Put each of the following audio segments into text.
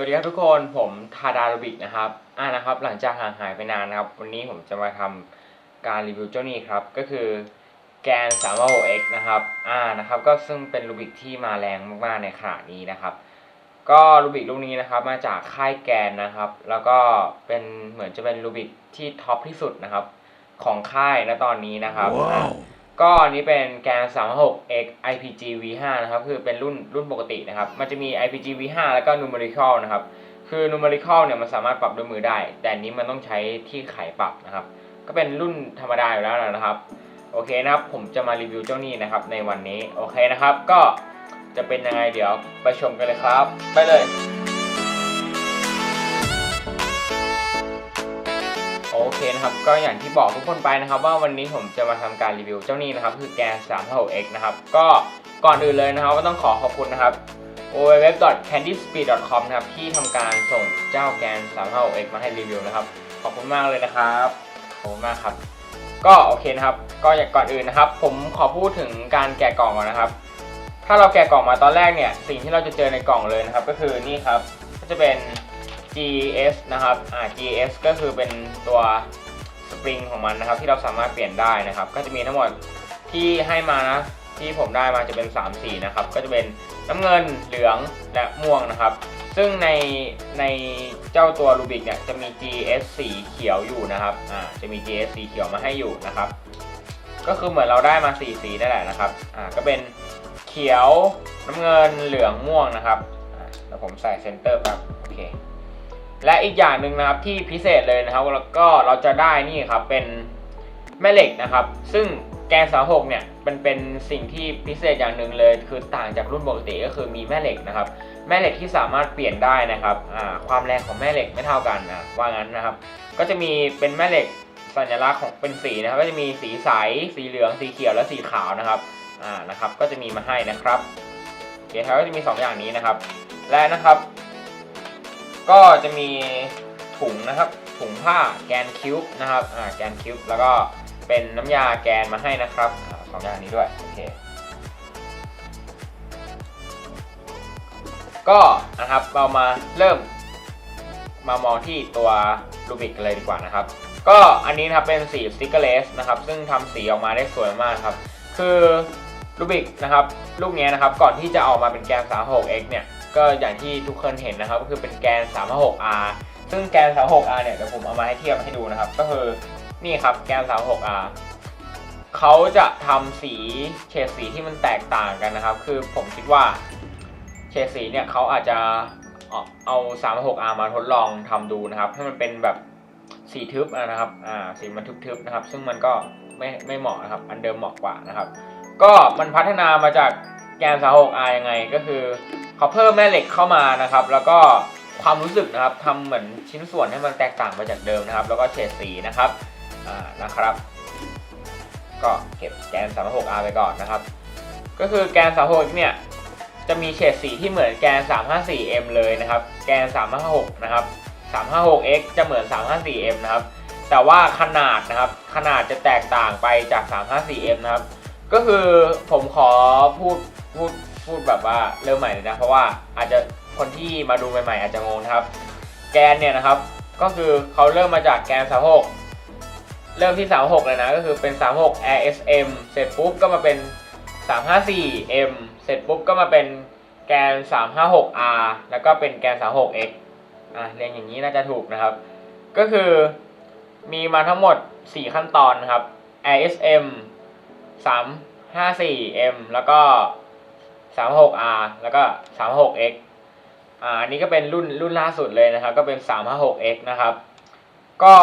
วัสดีครับทุกคนผมทาดาโรบิกนะครับอ่านะครับ หลังจากห่างหายไปนานนะครับ วันนี้ผมจะมาทำการรีวิวเจ้านี้ครับ ก็คือแกน 356x นะครับอ่านะครับ ก็ซึ่งเป็นรูบิกที่มาแรงมากๆในขณะนี้นะครับ ก็รูบิกลูกนี้นะครับ มาจากค่ายแกนนะครับ แล้วก็เป็นเหมือนจะเป็นรูบิกที่ท็อปที่สุดนะครับ ของค่ายณตอนนี้นะครับอ่า ก็อันนี้เป็นแกน 36x IPG V5 นะครับ คือเป็นรุ่นรุ่นปกตินะครับ มันจะมี IPG V5 แล้วก็ numerical นะครับ คือ numerical เนี่ยมันสามารถปรับด้วยมือได้ แต่อันนี้มันต้องใช้ที่ไขปรับนะครับ ก็เป็นรุ่นธรรมดาอยู่แล้วนะครับ โอเคนะครับ ผมจะมารีวิวเจ้านี้นะครับในวันนี้ โอเคนะครับ ก็จะเป็นยังไงเดี๋ยวไปชมกันเลยครับ ไปเลย เคนะครับก็อย่างที่บอกทุกคนไปนะครับ ว่าวันนี้ผมจะมาทำการรีวิวเจ้านี้นะครับ คือแกน 36x นะครับ ก็ก่อนอื่นเลยนะครับ ก็ต้องขอขอบคุณนะครับ www.candyspeed.com นะครับที่ทำการส่งเจ้าแกน 36x มาให้รีวิวนะครับ ขอบคุณมากเลยนะครับขอบคุณมากครับ ก็โอเคนะครับ ก็อย่างก่อนอื่นนะครับ ผมขอพูดถึงการแกะกล่องก่อนนะครับ ถ้าเราแกะกล่องมาตอนแรกเนี่ยสิ่งที่เราจะเจอในกล่องเลยนะครับ ก็คือนี่ครับก็จะเป็น GS นะครับ อ่า GS ก็คือเป็นตัวสปริงของมันนะครับ ที่เราสามารถเปลี่ยนได้นะครับ ก็จะมีทั้งหมดที่ให้มานะที่ผมได้มาจะเป็น 3 สีนะครับ ก็จะเป็นน้ำเงินเหลืองและม่วงนะครับ ซึ่งในในเจ้าตัวรูบิกเนี่ยจะมี GS สีเขียวอยู่นะครับ อ่า จะมี GS สีเขียวมาให้อยู่นะครับ ก็คือเหมือนเราได้มา 4 สีนั่นแหละนะครับ อ่า ก็เป็นเขียวน้ำเงินเหลืองม่วงนะครับ อ่าแล้วผมใส่เซนเตอร์ครับ โอเค และอีกอย่างหนึ่งนะครับที่พิเศษเลยนะครับ แล้วก็เราจะได้นี่ครับเป็นแม่เหล็กนะครับ ซึ่งแกนสาหกเนี่ยเป็นเป็นสิ่งที่พิเศษอย่างหนึ่งเลย คือต่างจากรุ่นปกติก็คือมีแม่เหล็กนะครับ แม่เหล็กที่สามารถเปลี่ยนได้นะครับความแรงของแม่เหล็กไม่เท่ากันนะว่างั้นนะครับ ก็จะมีเป็นแม่เหล็กสัญลักษณ์ของเป็นสีนะครับ ก็จะมีสีใส สีเหลือง สีเขียวและสีขาวนะครับอ่านะครับ ก็จะมีมาให้นะครับโอเคครับก็จะมีสองอย่างนี้นะครับ และนะครับ ก็จะมีถุงนะครับ ถุงผ้าแกนคิวบ์นะครับอ่าแกนคิวบ์แล้วก็เป็นน้ำยาแกนมาให้นะครับอสองอย่างนี้ด้วยโอเคก็นะครับเรามาเริ่มมามองที่ตัวรูบิกกันเลยดีกว่านะครับ ก็อันนี้นะครับเป็นสีสติกเกอร์เลสนะครับซึ่งทำสีออกมาได้สวยมากครับ คือรูบิกนะครับลูกนี้นะครับก่อนที่จะออกมาเป็นแกน 36x เนี่ย ก็อย่างที่ทุกคนเห็นนะครับก็คือเป็นแกน 356R ซึ่งแกน 356R เนี่ยเดี๋ยวผมเอามาให้เทียบให้ดูนะครับ ก็คือนี่ครับแกน 356R เขาจะทำสีเฉดสีที่มันแตกต่างกันนะครับ คือผมคิดว่าเฉดสีเนี่ยเขาอาจจะเอาเอา 356R มาทดลองทำดูนะครับ ให้มันเป็นแบบสีทึบนะครับ อ่า สีมันทึบๆนะครับ ซึ่งมันก็ไม่ไม่เหมาะนะครับ อันเดิมเหมาะกว่านะครับ ก็มันพัฒนามาจาก แกน 36R ยังไงก็คือเขาเพิ่มแม่เหล็กเข้ามานะครับ แล้วก็ความรู้สึกนะครับทำเหมือนชิ้นส่วนให้มันแตกต่างไปจากเดิมนะครับ แล้วก็เฉดสีนะครับอ่านะครับ ก็เก็บแกน 36R ไปก่อนนะครับ ก็คือแกน 36 เนี่ยจะมีเฉดสีที่เหมือนแกน 354M เลยนะครับ แกน 356 นะครับ 356X จะเหมือน 354M นะครับ แต่ว่าขนาดนะครับ ขนาดจะแตกต่างไปจาก 354M นะครับ ก็คือผมขอพูด พูดพูดแบบว่าเริ่มใหม่เลยนะ เพราะว่าอาจจะคนที่มาดูใหม่ๆ อาจจะงงนะครับ แกนเนี่ยนะครับ ก็คือเขาเริ่มมาจากแกน36เริ่มที่ 36 เลยนะ ก็คือเป็น 36 RSM เสร็จปุ๊บก็มาเป็น 354M เสร็จปุ๊บก็มาเป็นแกน 356R แล้วก็เป็นแกน 36X อะเรียงอย่างนี้น่าจะถูกนะครับ ก็คือมีมาทั้งหมด 4 ขั้นตอนนะครับ RSM 354M แล้วก็ 36R แล้วก็ 36X อ่าอันนี้ก็เป็นรุ่นรุ่นล่าสุดเลยนะครับ ก็เป็น 356X นะครับ ก็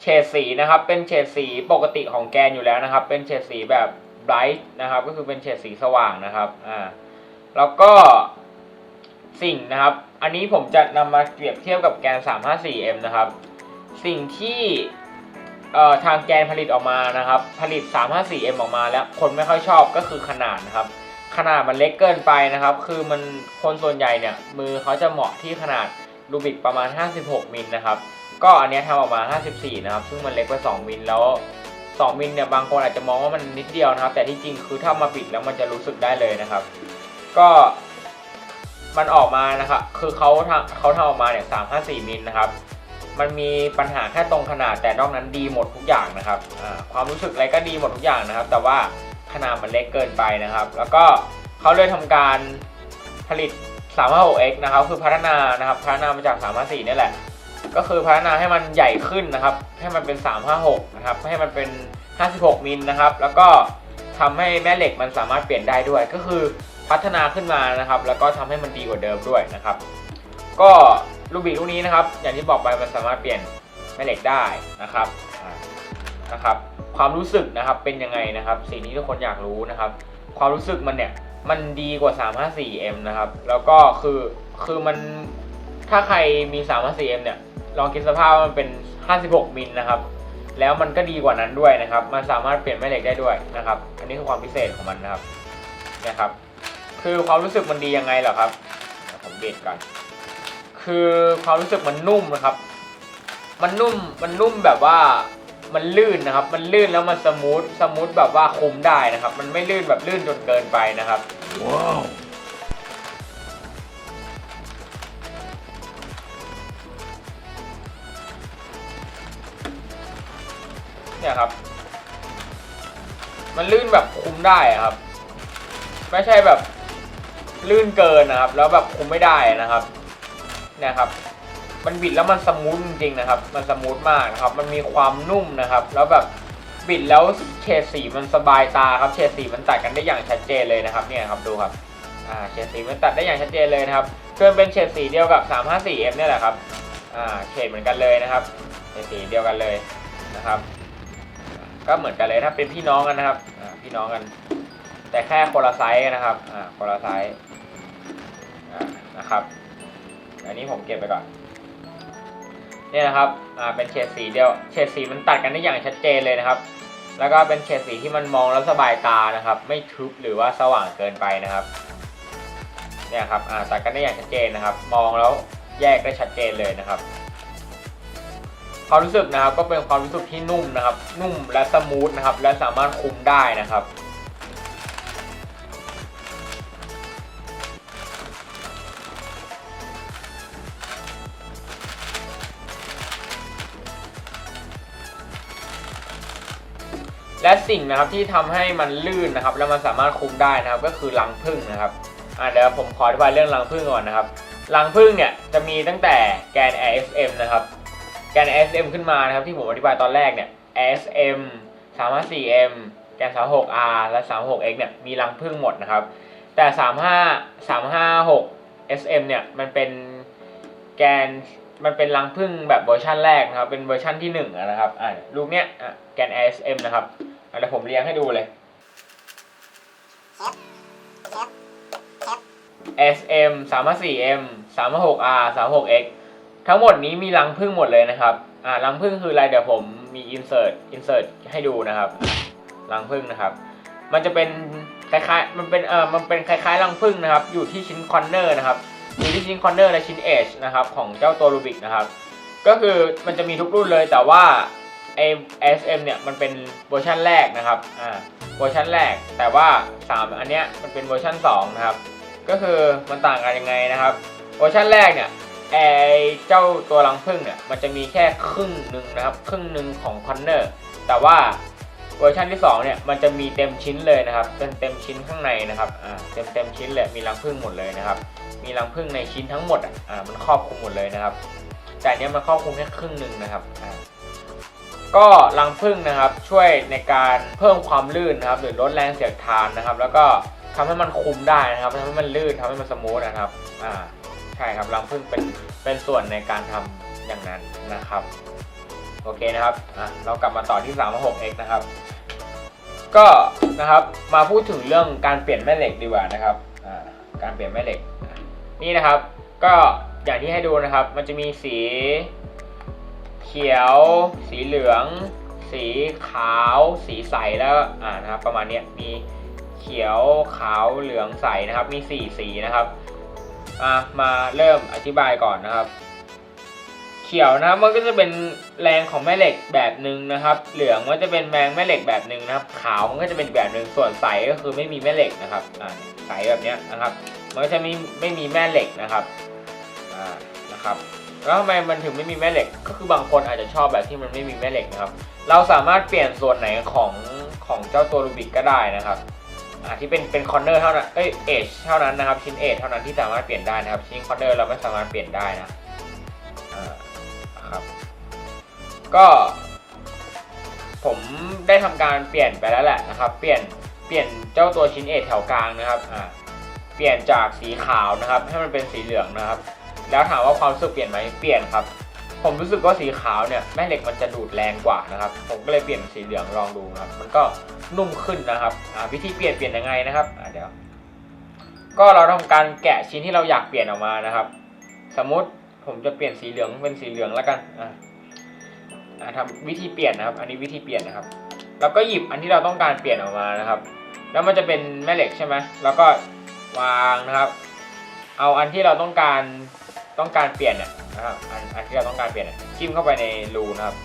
เฉดสีนะครับ เป็นเฉดสีปกติของแกนอยู่แล้วนะครับ เป็นเฉดสีแบบ bright นะครับ ก็คือเป็นเฉดสีสว่างนะครับอ่าแล้วก็สิ่งนะครับ อันนี้ผมจะนำมาเปรียบเทียบกับแกน 354M นะครับ สิ่งที่เอ่อทางแกนผลิตออกมานะครับ ผลิต 354M ออกมาแล้วคนไม่ค่อยชอบก็คือขนาดนะครับ ขนาดมันเล็กเกินไปนะครับ คือมันคนส่วนใหญ่เนี่ย มือเขาจะเหมาะที่ขนาดรูบิกประมาณ 56 มิลนะครับ ก็อันเนี้ยทำออกมา 54 นะครับ ซึ่งมันเล็กไป2มิลแล้ว 2 มิลเนี่ยบางคนอาจจะมองว่ามันนิดเดียวนะครับ แต่ที่จริงคือถ้ามาปิดแล้วมันจะรู้สึกได้เลยนะครับ ก็มันออกมานะครับ คือเขาทำเขาทำออกมาเนี่ยสามห้าสี่มิลนะครับ มันมีปัญหาแค่ตรงขนาดแต่นอกนั้นดีหมดทุกอย่างนะครับ ความรู้สึกอะไรก็ดีหมดทุกอย่างนะครับ แต่ว่า นามันเล็กเกินไปนะครับ แล้วก็เขาเลยทำการผลิต 356X นะครับ คือพัฒนานะครับ พัฒนามาจาก 354นี่แหละ ก็คือพัฒนาให้มันใหญ่ขึ้นนะครับ ให้มันเป็น 356 นะครับ ให้มันเป็น 56 มิลนะครับ แล้วก็ทำให้แม่เหล็กมันสามารถเปลี่ยนได้ด้วย ก็คือพัฒนาขึ้นมานะครับ แล้วก็ทำให้มันดีกว่าเดิมด้วยนะครับ ก็ลูกบิกลูกนี้นะครับ อย่างที่บอกไปมันสามารถเปลี่ยนแม่เหล็กได้นะครับ นะครับ ความรู้สึกนะครับเป็นยังไงนะครับสิ่งที่ทุกคนอยากรู้นะครับ ความรู้สึกมันเนี่ยมันดีกว่า 354M นะครับ แล้วก็คือคือมันถ้าใครมี 354M เนี่ยลองคิดสภาพว่ามันเป็น 56 มิลนะครับแล้วมันก็ดีกว่านั้นด้วยนะครับ มันสามารถเปลี่ยนแม่เหล็กได้ด้วยนะครับ อันนี้คือความพิเศษของมันนะครับ นะครับ คือความรู้สึกมันดียังไงเหรอครับ ผมเบรกก่อน คือความรู้สึกมันนุ่มนะครับ มันนุ่ม มันนุ่มแบบว่า มันลื่นนะครับ มันลื่นแล้วมันสมูท สมูทแบบว่าคุมได้นะครับ มันไม่ลื่นแบบลื่นจนเกินไปนะครับ Wow. เนี่ยครับ มันลื่นแบบคุมได้อะครับ ไม่ใช่แบบลื่นเกินนะครับ แล้วแบบคุมไม่ได้นะครับ เนี่ยครับ มันบิดแล้วมันสมูทจริงๆนะครับ มันสมูทมากนะครับ มันมีความนุ่มนะครับ แล้วแบบบิดแล้วเฉดสีมันสบายตาครับ เฉดสีมันตัดกันได้อย่างชัดเจนเลยนะครับ เนี่ยครับดูครับ อ่า เฉดสีมันตัดได้อย่างชัดเจนเลยนะครับคือมันเป็นเฉดสีเดียวกับ 354M เนี่ยแหละครับ อ่า เฉดเหมือนกันเลยนะครับ เฉดสีเดียวกันเลยนะครับ ก็เหมือนกันเลยถ้าเป็นพี่น้องกันนะครับ อ่า พี่น้องกัน แต่แค่คนละไซส์นะครับ อ่า คนละไซส์ อ่า นะครับ อันนี้ผมเก็บไปก่อน เนี่ยนะครับอ่าเป็นเฉดสีเดียวเฉดสีมันตัดกันได้อย่างชัดเจนเลยนะครับ แล้วก็เป็นเฉดสีที่มันมองแล้วสบายตานะครับ ไม่ทึบหรือว่าสว่างเกินไปนะครับเนี่ยครับอ่าตัดกันได้อย่างชัดเจนนะครับ มองแล้วแยกได้ชัดเจนเลยนะครับความรู้สึกนะครับก็เป็นความรู้สึกที่นุ่มนะครับ นุ่มและสมูทนะครับ และสามารถคุมได้นะครับ และสิ่งนะครับที่ทำให้มันลื่นนะครับ แล้วมันสามารถคุมได้นะครับ ก็คือรังผึ้งนะครับอ่าเดี๋ยวผมขออธิบายเรื่องรังผึ้งก่อนนะครับรังผึ้งเนี่ยจะมีตั้งแต่แกน ASM นะครับ แกน ASM ขึ้นมานะครับ ที่ผมอธิบายตอนแรกเนี่ย ASM 354M แกน 36R และ 36X เนี่ยมีรังผึ้งหมดนะครับ แต่ 35 356 SM เนี่ยมันเป็นแกนมันเป็นรังผึ้งแบบเวอร์ชันแรกนะครับ เป็นเวอร์ชันที่1นะครับอ่าลูกเนี้ยอะ แกน ASM นะครับเดี๋ยวผมเรียงให้ดูเลย SM 3 4 M 3 6 R 36X ทั้งหมดนี้มีรังผึ้งหมดเลยนะครับ อ่ารังผึ้งคืออะไรเดี๋ยวผมมี insert insert ให้ดูนะครับรังผึ้งนะครับ มันจะเป็นคล้ายๆ มันเป็นเอ่อมันเป็นคล้ายๆรังผึ้งนะครับ อยู่ที่ชิ้นคอนเนอร์นะครับ อยู่ที่ชิ้นคอนเนอร์และชิ้นเอชนะครับของเจ้าตัวรูบิกนะครับ ก็คือมันจะมีทุกรุ่นเลยแต่ว่า ไอ SM เนี่ยมันเป็นเวอร์ชันแรกนะครับอ่าเวอร์ชันแรก แต่ว่า 3 อันเนี้ยมันเป็นเวอร์ชัน2นะครับก็คือมันต่างกันยังไงนะครับเวอร์ชันแรกเนี่ยไอเจ้าตัวรังผึ้งเนี่ยมันจะมีแค่ครึ่งหนึ่งนะครับครึ่งหนึ่งของคอนเนอร์แต่ว่าเวอร์ชันที่2เนี่ยมันจะมีเต็มชิ้นเลยนะครับเป็นเต็มชิ้นข้างในนะครับอ่าเต็มเต็มชิ้นเลยมีรังผึ้งหมดเลยนะครับ มีรังผึ้งในชิ้นทั้งหมดอ่ามันครอบคลุมหมดเลยนะครับ แต่อันเนี้ยมันครอบคลุมแค่ครึ่งหนึ่งนะครับอ่า ก็รังผึ้งนะครับช่วยในการเพิ่มความลื่นนะครับหรือลดแรงเสียดทานนะครับ แล้วก็ทำให้มันคุมได้นะครับทำให้มันลื่นทำให้มันสมูทนะครับอ่าใช่ครับรังผึ้งเป็นเป็นส่วนในการทำอย่างนั้นนะครับโอเคนะครับอะเรากลับมาต่อที่3 6 x นะครับ ก็นะครับมาพูดถึงเรื่องการเปลี่ยนแม่เหล็กดีกว่านะครับอ่าการเปลี่ยนแม่เหล็ก นี่นะครับ ก็อย่างที่ให้ดูนะครับ มันจะมีสี เขียว สีเหลือง สีขาว สีใสแล้วอ่านะครับประมาณนี้มีเขียวขาวเหลืองใสนะครับ มีสี่สีนะครับอะมาเริ่มอธิบายก่อนนะครับ เขียวนะครับมันก็จะเป็นแรงของแม่เหล็กแบบหนึ่งนะครับ เหลืองมันจะเป็นแรงแม่เหล็กแบบหนึ่งนะครับ ขาวมันก็จะเป็นแบบหนึ่งส่วนใสก็คือไม่มีแม่เหล็กนะครับอ่าใสแบบเนี้ยนะครับ มันก็จะไม่ไม่มีแม่เหล็กนะครับอ่านะครับ แล้วทำไมมันถึงไม่มีแม่เหล็ก ก็คือบางคนอาจจะชอบแบบที่มันไม่มีแม่เหล็กนะครับ เราสามารถเปลี่ยนส่วนไหนของของเจ้าตัวรูบิกก็ได้นะครับอ่าที่เป็นเป็นคอนเนอร์เท่านั้น เอ้ยเอชเท่านั้นนะครับ ชิ้นเอชเท่านั้นที่สามารถเปลี่ยนได้นะครับ ชิ้นคอนเนอร์เราไม่สามารถเปลี่ยนได้นะอ่าครับ ก็ ผมได้ทำการเปลี่ยนไปแล้วแหละนะครับ เปลี่ยนเปลี่ยนเจ้าตัวชิ้นเอทแถวกลางนะครับอ่าเปลี่ยนจากสีขาวนะครับ ให้มันเป็นสีเหลืองนะครับ แล้วถามว่าความรู้สึกเปลี่ยนไหมเปลี่ยนครับ ผมรู้สึกว่าสีขาวเนี่ยแม่เหล็กมันจะดูดแรงกว่านะครับ ผมก็เลยเปลี่ยนสีเหลืองลองดูครับ มันก็นุ่มขึ้นนะครับวิธีเปลี่ยนเปลี่ยนยังไงนะครับเดี๋ยว ก็เราทำการแกะชิ้นที่เราอยากเปลี่ยนออกมานะครับ สมมติผมจะเปลี่ยนสีเหลืองเป็นสีเหลืองแล้วกันอ่าอ่าทำวิธีเปลี่ยนนะครับ อันนี้วิธีเปลี่ยนนะครับ แล้วก็หยิบอันที่เราต้องการเปลี่ยนออกมานะครับ แล้วมันจะเป็นแม่เหล็กใช่ไหมแล้วก็วางนะครับ เอาอันที่เราต้องการ ต้องการเปลี่ยนเนี่ยนะครับอันอันที่เราต้องการเปลี่ยนเนี่ยจิ้มเข้าไปในรูนะครับ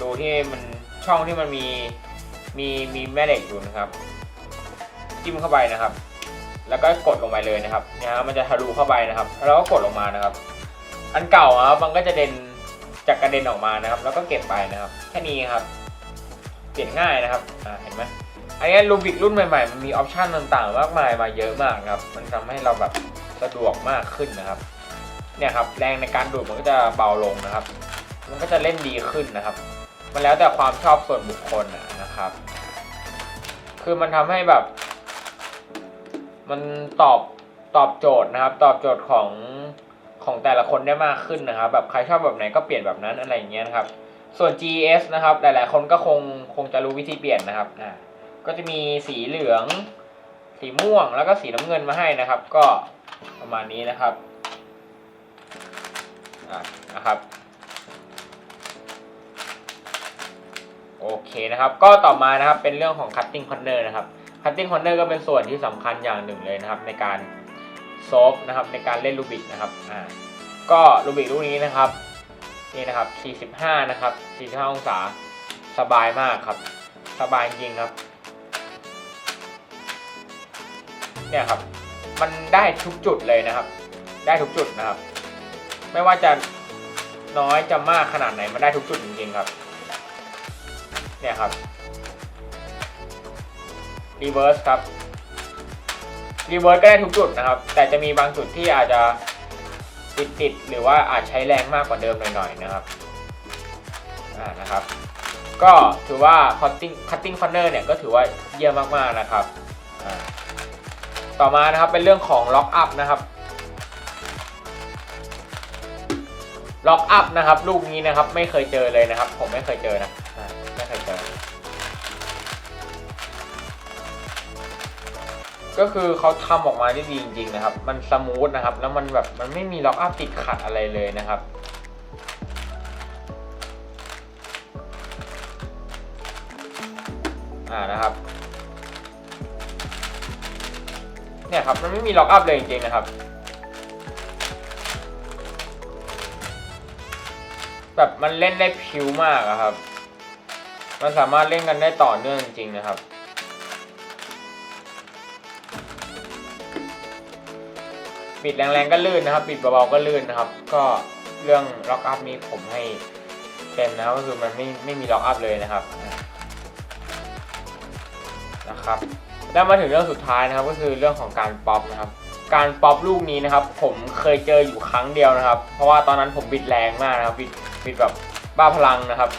รูที่มันช่องที่มันมีมีมีแม่เหล็กอยู่นะครับ จิ้มเข้าไปนะครับ แล้วก็กดลงไปเลยนะครับนี่ยครับมันจะทะลุเข้าไปนะครับแล้วก็กดลงมานะครับ อันเก่าอะครับมันก็จะเด่นจากกระเด็นออกมานะครับ แล้วก็เก็บไปนะครับแค่นี้ครับ เปลี่ยนง่ายนะครับอ่าเห็นไหมอันนี้ลูบิกรุ่นใหม่ๆมันมีออปชันต่างๆ มากมายมาเยอะมากครับ มันทำให้เราแบบสะดวกมากขึ้นนะครับ เนี่ยครับแรงในการดูดมันก็จะเบาลงนะครับ มันก็จะเล่นดีขึ้นนะครับ มันแล้วแต่ความชอบส่วนบุคคลนะครับ คือมันทำให้แบบ มันตอบตอบโจทย์นะครับ ตอบโจทย์ของของแต่ละคนได้มากขึ้นนะครับ แบบใครชอบแบบไหนก็เปลี่ยนแบบนั้นอะไรอย่างเงี้ยนะครับ ส่วน GS นะครับ หลาย ๆ คนก็คงคงจะรู้วิธีเปลี่ยนนะครับอ่าก็จะมีสีเหลือง สีม่วงแล้วก็สีน้ำเงินมาให้นะครับ ก็ประมาณนี้นะครับ นะครับ โอเคนะครับ ก็ต่อมานะครับเป็นเรื่องของ cutting corner นะครับ cutting corner ก็เป็นส่วนที่สำคัญอย่างหนึ่งเลยนะครับ ในการซอฟนะครับในการเล่นรูบิกนะครับอ่าก็รูบิกลูกนี้นะครับนี่นะครับ 45 นะครับ 45 องศา สบายมากครับ สบายจริงครับ เนี่ยครับ มันได้ทุกจุดเลยนะครับ ได้ทุกจุดนะครับ ไม่ว่าจะน้อยจะมากขนาดไหนมันได้ทุกจุดจริงๆครับ เนี่ยครับรีเวิร์สครับรีเวิร์สก็ได้ทุกจุดนะครับ แต่จะมีบางจุดที่อาจจะติดติดหรือว่าอาจใช้แรงมากกว่าเดิมหน่อยๆนะครับอ่านะครับ ก็ถือว่า cutting cutting corner เนี่ยก็ถือว่าเยี่ยมมากๆนะครับ ต่อมานะครับเป็นเรื่องของ lock up นะครับ ล็อกอัพนะครับ ลูกนี้นะครับ ไม่เคยเจอเลยนะครับ ผมไม่เคยเจอนะไม่เคยเจอ ก็คือเขาทำออกมาได้ดีจริงๆนะครับ มันสมูทนะครับ แล้วมันแบบมันไม่มีล็อกอัพติดขัดอะไรเลยนะครับอ่านะครับเนี่ยครับมันไม่มีล็อกอัพเลยจริงๆนะครับ แบบมันเล่นได้พิวมากอะครับ มันสามารถเล่นกันได้ต่อเนื่องจริงๆนะครับ ปิดแรงๆก็ลื่นนะครับ ปิดเบาๆก็ลื่นนะครับ ก็เรื่องล็อกอัพนี้ผมให้เต็มนะครับก็คือมันไม่ไม่มีล็อกอัพเลยนะครับนะครับแล้วมาถึงเรื่องสุดท้ายนะครับ ก็คือเรื่องของการป๊อปนะครับ การป๊อปลูกนี้นะครับ ผมเคยเจออยู่ครั้งเดียวนะครับ เพราะว่าตอนนั้นผมบิดแรงมากนะครับบิด บิดแบบบ้าพลังนะครับ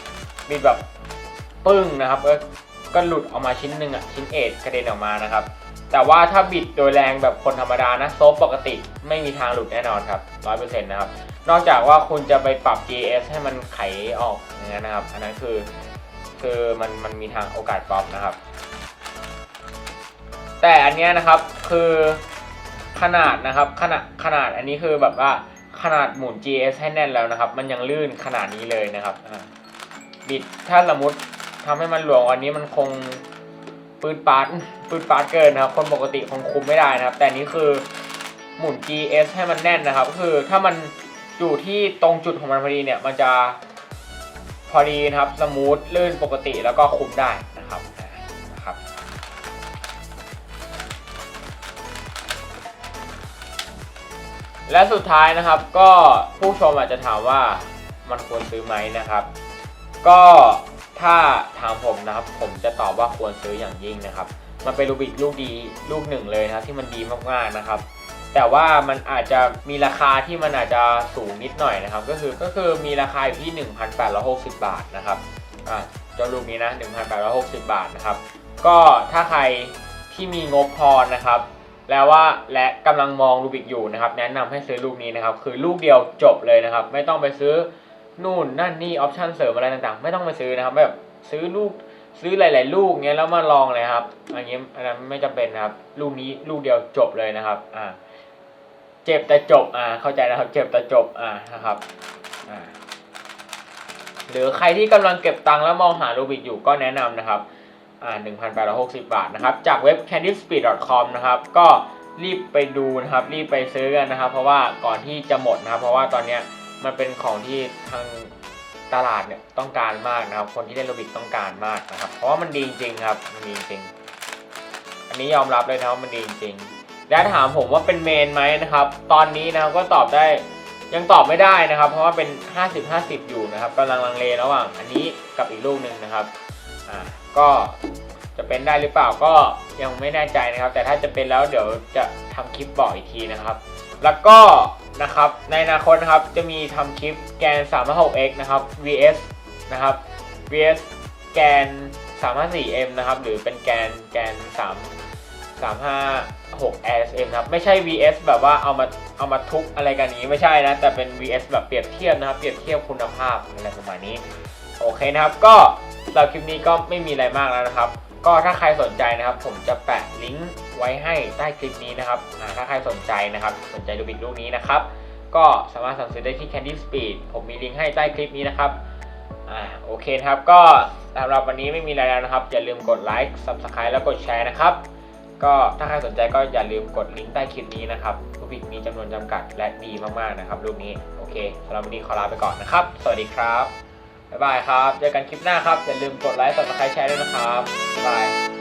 บิดแบบปึ้งนะครับก็ก็หลุดออกมาชิ้นหนึ่งอะชิ้นเอ็ดกระเด็นออกมานะครับ แต่ว่าถ้าบิดโดยแรงแบบคนธรรมดานะโซฟปกติไม่มีทางหลุดแน่นอนครับร้อยเปอร์เซ็นต์นะครับนอกจากว่าคุณจะไปปรับ GS ให้มันไขออกอย่างนั้นนะครับ อันนั้นคือคือมันมันมีทางโอกาสป๊อปนะครับ แต่อันเนี้ยนะครับคือขนาดนะครับขนาดขนาดอันนี้คือแบบว่า ขนาดหมุน GS ให้แน่นแล้วนะครับ มันยังลื่นขนาดนี้เลยนะครับบิดถ้าสมมติทำให้มันหลวมอันนี้มันคงปืนปาดปืนปาดเกินนะครับ คนปกติคงคุมไม่ได้นะครับ แต่นนี้คือหมุน GS ให้มันแน่นนะครับก็คือถ้ามันอยู่ที่ตรงจุดของมันพอดีเนี่ย มันจะพอดีนะครับ สมูทลื่นปกติแล้วก็คุมได้ และสุดท้ายนะครับก็ผู้ชมอาจจะถามว่ามันควรซื้อไหมนะครับ ก็ถ้าถามผมนะครับ ผมจะตอบว่าควรซื้ออย่างยิ่งนะครับ มันเป็นรูบิกลูกดีลูกหนึ่งเลยนะที่มันดีมากๆนะครับ แต่ว่ามันอาจจะมีราคาที่มันอาจจะสูงนิดหน่อยนะครับ ก็คือก็คือมีราคาอยู่ที่ 1,860 บาทนะครับอ่าเจ้าลูกนี้นะ 1,860 บาทนะครับ ก็ถ้าใครที่มีงบพอนะครับ แล้วว่าและกำลังมองรูบิกอยู่นะครับ แนะนำให้ซื้อลูกนี้นะครับ คือลูกเดียวจบเลยนะครับ ไม่ต้องไปซื้อนู่นนั่นนี่ออปชันเสริมอะไรต่างๆ ไม่ต้องไปซื้อนะครับ แบบซื้อลูกซื้อหลาย ๆ ลูกเงี้ยแล้วมาลองเลยครับอันนี้อันนั้นไม่จำเป็นนะครับ ลูกนี้ลูกเดียวจบเลยนะครับ อ่า เจ็บแต่จบ อ่า เข้าใจนะครับ เจ็บแต่จบ อ่านะครับ อ่าหรือใครที่กำลังเก็บตังค์แล้วมองหารูบิกอยู่ก็แนะนำนะครับ อ่า1,860 บาทนะครับ จากเว็บ candyspeed.com นะครับ ก็รีบไปดูนะครับ รีบไปซื้อกันนะครับ เพราะว่าก่อนที่จะหมดนะครับ เพราะว่าตอนนี้มันเป็นของที่ทางตลาดเนี่ยต้องการมากนะครับ คนที่เล่นโรบิกต้องการมากนะครับ เพราะว่ามันดีจริงครับ มันดีจริง อันนี้ยอมรับเลยนะครับว่ามันดีจริง และถามผมว่าเป็นเมนไหมนะครับ ตอนนี้นะครับก็ตอบได้ยังตอบไม่ได้นะครับ เพราะว่าเป็น 50-50 อยู่นะครับกำลังลังเลระหว่าง อันนี้กับอีกลูกหนึ่งนะครับ ก็จะเป็นได้หรือเปล่าก็ยังไม่แน่ใจนะครับ แต่ถ้าจะเป็นแล้วเดี๋ยวจะทำคลิปบอกอีกทีนะครับ แล้วก็นะครับในอนาคตนะครับจะมีทำคลิปแกน 356x นะครับ vs นะครับ vs แกน 354m นะครับหรือเป็นแกนแกน 3 356 ASM นะครับไม่ใช่ VS แบบว่าเอามาเอามาทุกอะไรกันนี้ไม่ใช่นะ แต่เป็น VS แบบเปรียบเทียบนะครับ เปรียบเทียบคุณภาพอะไรประมาณนี้ โอเคนะครับก็ สำหรับคลิปนี้ก็ไม่มีอะไรมากแล้วนะครับ ก็ถ้าใครสนใจนะครับ ผมจะแปะลิงก์ไว้ให้ใต้คลิปนี้นะครับอ่าถ้าใครสนใจนะครับ สนใจดูบิดลูกนี้นะครับ ก็สามารถสั่งซื้อได้ที่ Candy Speed ผมมีลิงก์ให้ใต้คลิปนี้นะครับอ่าโอเคครับก็สำหรับวันนี้ไม่มีอะไรแล้วนะครับ อย่าลืมกดไลค์ Subscribe แล้วกดแชร์นะครับก็ถ้าใครสนใจก็อย่าลืมกดลิงก์ใต้คลิปนี้นะครับรูบิกมีจำนวนจำกัดและดีมากๆนะครับรูปนี้โอเคสำหรับวันนี้ขอลาไปก่อนนะครับ สวัสดีครับ บ๊ายบายครับ เจอกันคลิปหน้าครับ อย่าลืมกดไลค์ Subscribe แชร์ด้วยนะครับ บ๊ายบาย